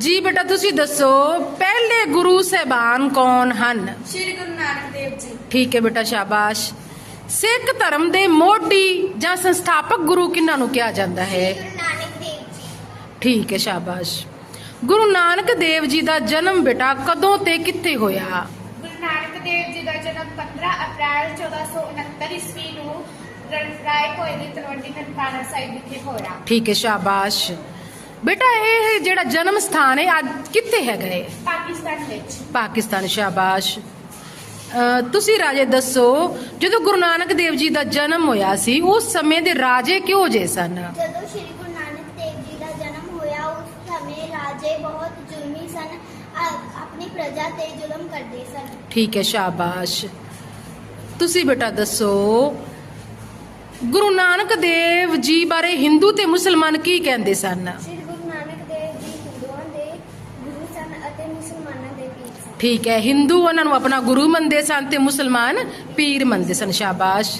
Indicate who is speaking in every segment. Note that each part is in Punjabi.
Speaker 1: ਜੀ ਬੇਟਾ ਤੁਸੀਂ ਦੱਸੋ ਪਹਿਲੇ ਗੁਰੂ ਸਹਿਬਾਨ ਕੌਣ ਹਨ?
Speaker 2: ਸ਼੍ਰੀ ਗੁਰੂ ਨਾਨਕ ਦੇਵ ਜੀ।
Speaker 1: ਠੀਕ ਹੈ ਬੇਟਾ ਸ਼ਾਬਾਸ਼। ਸਿੱਖ ਧਰਮ ਦੇ ਮੋਢੀ ਜਾਂ ਸੰਸਥਾਪਕ ਗੁਰੂ ਕਿਹਨਾਂ ਨੂੰ ਕਿਹਾ ਜਾਂਦਾ ਹੈ?
Speaker 2: ਗੁਰੂ ਨਾਨਕ ਦੇਵ ਜੀ।
Speaker 1: ਠੀਕ ਹੈ ਸ਼ਾਬਾਸ਼। ਗੁਰੂ ਨਾਨਕ ਦੇਵ ਜੀ ਦਾ ਜਨਮ ਬੇਟਾ ਕਦੋਂ ਤੇ ਕਿੱਥੇ ਹੋਇਆ?
Speaker 2: ਗੁਰੂ ਨਾਨਕ ਦੇਵ ਜੀ ਦਾ ਜਨਮ 15 ਅਪ੍ਰੈਲ 1469 ਈਸਵੀ ਨੂੰ ਰਾਏ ਭੋਏ ਦੀ ਤਲਵੰਡੀ ਨਨਕਾਣਾ ਸਾਹਿਬ ਵਿਖੇ ਹੋਇਆ।
Speaker 1: ਠੀਕ ਹੈ ਸ਼ਾਬਾਸ਼। ਬੇਟਾ ਇਹ ਜਿਹੜਾ ਜਨਮ ਸਥਾਨ ਹੈ ਅੱਜ ਕਿੱਥੇ ਹੈਗਾ ਹੈ
Speaker 2: ਪਾਕਿਸਤਾਨ ਵਿੱਚ।
Speaker 1: ਪਾਕਿਸਤਾਨ ਸ਼ਾਬਾਸ਼। ਤੁਸੀਂ ਰਾਜੇ ਦੱਸੋ ਜਦੋਂ ਗੁਰੂ ਨਾਨਕ ਦੇਵ ਜੀ ਦਾ ਜਨਮ ਹੋਇਆ ਸੀ ਉਸ ਸਮੇਂ ਦੇ ਰਾਜੇ ਕਿਹੋ ਜਿਹੇ ਸਨ?
Speaker 3: ਜਦੋਂ ਸ਼੍ਰੀ ਗੁਰੂ ਨਾਨਕ ਦੇਵ ਜੀ ਦਾ ਜਨਮ ਹੋਇਆ ਉਸ ਸਮੇਂ ਰਾਜੇ ਬਹੁਤ ਜ਼ੁਲਮੀ ਸਨ ਆਪਣੀ ਪ੍ਰਜਾ ਤੇ ਜ਼ੁਲਮ ਕਰਦੇ ਸਨ।
Speaker 1: ਠੀਕ ਹੈ ਸ਼ਾਬਾਸ਼। ਤੁਸੀਂ ਬੇਟਾ ਦੱਸੋ ਗੁਰੂ ਨਾਨਕ ਦੇਵ ਜੀ ਬਾਰੇ ਹਿੰਦੂ ਤੇ ਮੁਸਲਮਾਨ ਕੀ ਕਹਿੰਦੇ ਸਨ?
Speaker 3: ਸ਼੍ਰੀ
Speaker 1: ਠੀਕ ਹੈ ਹਿੰਦੂ ਉਹਨਾਂ ਨੂੰ ਆਪਣਾ ਗੁਰੂ ਮੰਨਦੇ ਸਨ ਤੇ ਮੁਸਲਮਾਨ ਪੀਰ ਮੰਨਦੇ ਸਨ ਸ਼ਾਬਾਸ਼।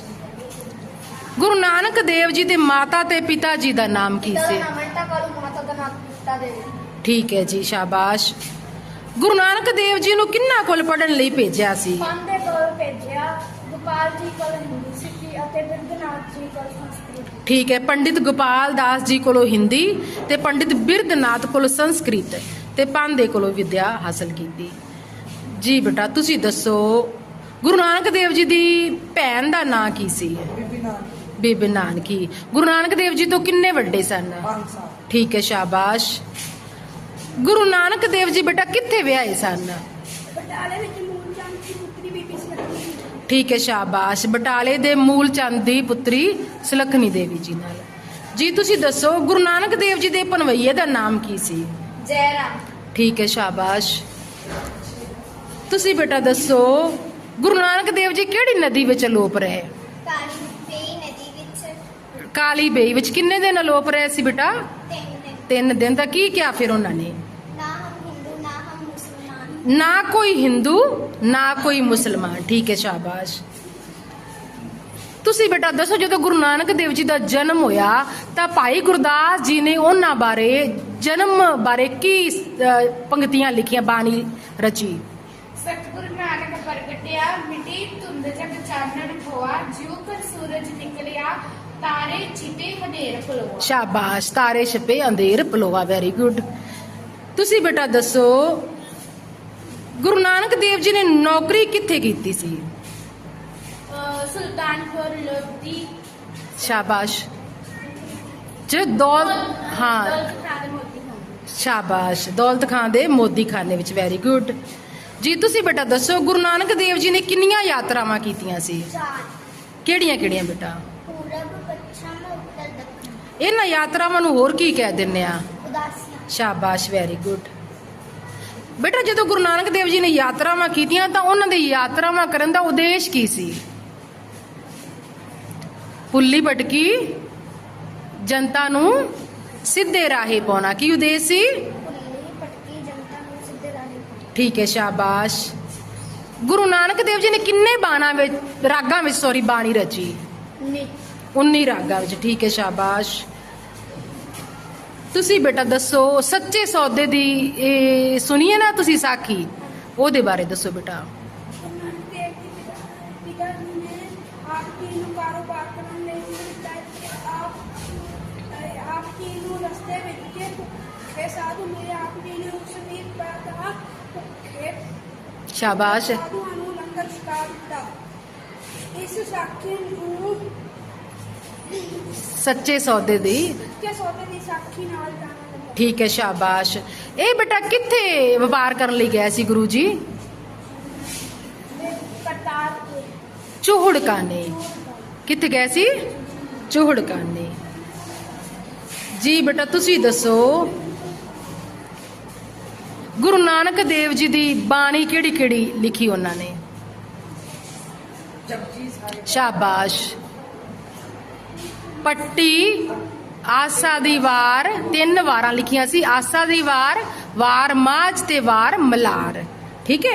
Speaker 1: ਗੁਰੂ ਨਾਨਕ ਦੇਵ ਜੀ ਦੇ ਮਾਤਾ ਤੇ ਪਿਤਾ ਜੀ ਦਾ ਨਾਮ ਕੀ ਸੀ? ਠੀਕ ਹੈ ਜੀ ਸ਼ਾਬਾਸ਼। ਗੁਰੂ ਨਾਨਕ ਦੇਵ ਜੀ ਨੂੰ ਕਿੰਨਾ ਕੋਲ ਪੜਨ ਲਈ ਭੇਜਿਆ ਸੀ?
Speaker 2: ਪੰਦੇ ਕੋਲ ਭੇਜਿਆ ਗੋਪਾਲ ਜੀ ਕੋਲ ਹਿੰਦੀ ਸਿੱਖੀ ਅਤੇ ਬਿਰਧਨਾਥ ਜੀ ਕੋਲ ਸੰਸਕ੍ਰਿਤ।
Speaker 1: ਠੀਕ ਹੈ ਪੰਡਿਤ ਗੋਪਾਲ ਦਾਸ ਜੀ ਕੋਲੋਂ ਹਿੰਦੀ ਤੇ ਪੰਡਿਤ ਬਿਰਧਨਾਥ ਕੋਲੋਂ ਸੰਸਕ੍ਰਿਤ ਤੇ ਪਾਂਦੇ ਕੋਲੋਂ ਵਿਦਿਆ ਹਾਸਲ ਕੀਤੀ। ਜੀ ਬੇਟਾ ਤੁਸੀਂ ਦੱਸੋ ਗੁਰੂ ਨਾਨਕ ਦੇਵ ਜੀ ਦੀ ਭੈਣ ਦਾ ਨਾਂ ਕੀ ਸੀ? ਬੀਬੀ ਨਾਨਕੀ। ਗੁਰੂ ਨਾਨਕ ਦੇਵ ਜੀ ਤੋਂ ਕਿੰਨੇ ਵੱਡੇ ਸਨ? ਠੀਕ ਹੈ ਸ਼ਾਬਾਸ਼। ਗੁਰੂ ਨਾਨਕ ਦੇਵ ਜੀ ਬੇਟਾ ਕਿੱਥੇ ਵਿਆਹੇ ਸਨ?
Speaker 2: ਬਟਾਲੇ ਵਿੱਚ ਮੂਲ ਚੰਦ ਦੀ ਪੁੱਤਰੀ ਬੀਬੀ ਸੁਲੱਖਣੀ
Speaker 1: ਠੀਕ ਹੈ ਸ਼ਾਬਾਸ਼। ਬਟਾਲੇ ਦੇ ਮੂਲ ਚੰਦ ਦੀ ਪੁੱਤਰੀ ਸੁਲੱਖਣੀ ਦੇਵੀ ਜੀ ਨਾਲ। ਜੀ ਤੁਸੀਂ ਦੱਸੋ ਗੁਰੂ ਨਾਨਕ ਦੇਵ ਜੀ ਦੇ ਪਨਵਈਏ ਦਾ ਨਾਮ ਕੀ ਸੀ?
Speaker 2: ਜੈ ਰਾਮ।
Speaker 1: ਠੀਕ ਹੈ ਸ਼ਾਬਾਸ਼। ਤੁਸੀਂ ਬੇਟਾ ਦੱਸੋ ਗੁਰੂ ਨਾਨਕ ਦੇਵ ਜੀ ਕਿਹੜੀ ਨਦੀ ਵਿੱਚ ਅਲੋਪ ਰਹੇ?
Speaker 3: ਕਾਲੀ ਬੇਈ ਨਦੀ ਵਿੱਚ
Speaker 1: ਕਾਲੀ ਬੇਈ ਵਿੱਚ ਕਿੰਨੇ ਦਿਨ ਅਲੋਪ ਰਹੇ ਸੀ ਬੇਟਾ?
Speaker 3: ਤਿੰਨ ਦਿਨ।
Speaker 1: ਤਿੰਨ ਦਾ ਕੀ ਕਿਹਾ ਫਿਰ ਉਹਨਾਂ ਨੇ?
Speaker 3: ਨਾ
Speaker 1: ਕੋਈ ਹਿੰਦੂ ਨਾ ਕੋਈ ਮੁਸਲਮਾਨ। ਠੀਕ ਹੈ ਸ਼ਾਬਾਸ਼। ਤੁਸੀਂ ਬੇਟਾ ਦੱਸੋ ਜਦੋਂ ਗੁਰੂ ਨਾਨਕ ਦੇਵ ਜੀ ਦਾ ਜਨਮ ਹੋਇਆ ਤਾਂ ਭਾਈ ਗੁਰਦਾਸ ਜੀ ਨੇ ਉਹਨਾਂ ਬਾਰੇ ਜਨਮ ਬਾਰੇ ਕੀ ਅਹ, ਪੰਕਤੀਆਂ ਲਿਖੀਆਂ ਬਾਣੀ ਰਚੀ?
Speaker 2: ਸਤਿਗੁਰੂ ਨਾਨਕ ਪ੍ਰਗਟਿਆ ਮਿਟੀ ਧੁੰਦ ਜਗ ਚਾਨਣ ਹੋਆ ਜਿਉ ਕਰ ਸੂਰਜ ਨਿਕਲਿਆ ਤਾਰੇ ਛਿਪੇ ਹਨੇਰ ਪਲੋਆ
Speaker 1: ਸ਼ਾਬਾਸ਼ ਤਾਰੇ ਛਪੇ ਅੰਧੇਰ ਪਲੋਆ ਵੈਰੀ ਗੁੱਡ ਤੁਸੀਂ ਬੇਟਾ ਦੱਸੋ ਗੁਰੂ ਨਾਨਕ ਦੇਵ ਜੀ ਨੇ ਨੌਕਰੀ ਕਿੱਥੇ ਕੀਤੀ ਸੀ?
Speaker 2: ਸੁਲਤਾਨਪੁਰ ਲੋਧੀ।
Speaker 1: ਸ਼ਾਬਾਸ਼। ਜੇ ਦੌਲ ਹਾਂ। ਸ਼ਾਬਾਸ਼। ਦੌਲਤ ਖਾਨ ਦੇ ਮੋਦੀ ਖਾਨੇ ਵਿੱਚ ਵੈਰੀ ਗੁੱਡ ਜੀ, ਤੁਸੀਂ ਬੇਟਾ ਦੱਸੋ, ਗੁਰੂ ਨਾਨਕ ਦੇਵ ਜੀ ਨੇ ਕਿੰਨੀਆਂ ਯਾਤਰਾਵਾਂ ਕੀਤੀਆਂ ਸੀ? ਕਿਹੜੀਆਂ ਕਿਹੜੀਆਂ ਬੇਟਾ?
Speaker 3: ਪੂਰਬ ਪੱਛਮ ਉੱਤਰ ਦੱਖਣ
Speaker 1: ਇਹਨਾਂ ਯਾਤਰਾਵਾਂ ਨੂੰ ਹੋਰ ਕੀ ਕਹਿ ਦਿੰਨੇ ਆ?
Speaker 3: ਉਦਾਸੀਆਂ
Speaker 1: ਸ਼ਾਬਾਸ਼ ਵੈਰੀ ਗੁੱਡ ਬੇਟਾ, ਜਦੋਂ ਗੁਰੂ ਨਾਨਕ ਦੇਵ ਜੀ ਨੇ ਯਾਤਰਾਵਾਂ ਕੀਤੀਆਂ, ਤਾਂ ਉਹਨਾਂ ਦੇ ਯਾਤਰਾਵਾਂ ਕਰਨ ਦਾ ਉਦੇਸ਼ ਕੀ ਸੀ? ਪੁੱਲੀ ਭਟਕੀ, ਜਨਤਾ ਨੂੰ ਸਿੱਧੇ ਰਾਹੇ ਪਾਉਣਾ ਕੀ ਉਦੇਸ਼ ਸੀ
Speaker 3: ਭੁੱਲੀ ਭਟਕੀ ਜਨਤਾ ਨੂੰ ਸਿੱਧੇ ਰਾਹ ਪਾਉਣਾ
Speaker 1: ਠੀਕ ਹੈ ਸ਼ਾਬਾਸ਼। ਗੁਰੂ ਨਾਨਕ ਦੇਵ ਜੀ ਨੇ ਕਿੰਨੇ ਬਾਣਾ ਵਿੱਚ ਰਾਗਾਂ ਵਿੱਚ ਸੌਰੀ ਬਾਣੀ ਰਚੀ?
Speaker 3: ਨੀ
Speaker 1: 19 ਰਾਗਾਂ ਵਿੱਚ ਠੀਕ ਹੈ ਸ਼ਾਬਾਸ਼। ਤੁਸੀਂ ਬੇਟਾ ਦੱਸੋ ਸੱਚੇ ਸੌਦੇ ਦੀ ਇਹ ਸੁਣੀਏ ਨਾ ਤੁਸੀਂ ਸਾਖੀ ਉਹਦੇ ਬਾਰੇ ਦੱਸੋ ਬੇਟਾ।
Speaker 2: ਪਿਤਾ- ਪਿਤਾ ਸਾਧੂ ਮਿਲੇ ਆਪ ਜੀ ਨੇ ਉਸ ਦੀ ਬਾਤਾਂ ਭੁੱਖੇ
Speaker 1: ਸ਼ਾਬਾਸ਼।
Speaker 2: ਸਾਧੂਆਂ ਨੂੰ ਲੰਗਰ ਛਕਾ ਦਿੱਤਾ ਇਸ ਸਾਖੀ ਨੂੰ
Speaker 1: ਸੱਚੇ ਸੌਦੇ ਦੀ।
Speaker 2: ਕਿ ਸੋਤੇ ਦੀ ਸਾਖੀ ਨਾਲ ਜਾਣਿਆ ਜਾਂਦਾ
Speaker 1: ਠੀਕ ਹੈ, ਸ਼ਾਬਾਸ਼। ਇਹ ਬੇਟਾ ਕਿੱਥੇ ਵਪਾਰ ਕਰਨ ਲਈ ਗਿਆ ਸੀ ਗੁਰੂ ਜੀ
Speaker 2: ਹੈ ਕਰਤਾਰ
Speaker 1: ਕਿੱਥੇ ਗਏ ਸੀ? ਚੋਹੜਕਾਨੇ। ਜੀ ਬੇਟਾ, ਤੁਸੀਂ ਦੱਸੋ। ਗੁਰੂ ਨਾਨਕ ਦੇਵ ਜੀ ਦੀ ਬਾਣੀ ਕਿਹੜੀ ਕਿਹੜੀ ਲਿਖੀ ਉਹਨਾਂ ਨੇ? ਸ਼ਾਬਾਸ਼। ਪੱਟੀ, ਆਸਾ ਦੀ ਵਾਰ, ਤਿੰਨ ਵਾਰਾਂ ਲਿਖੀਆਂ ਸੀ। ਆਸਾ ਦੀ ਵਾਰ ਵਾਰ ਮਾਝ ਤੇ ਵਾਰ ਮਲਾਰ। ਠੀਕ ਹੈ?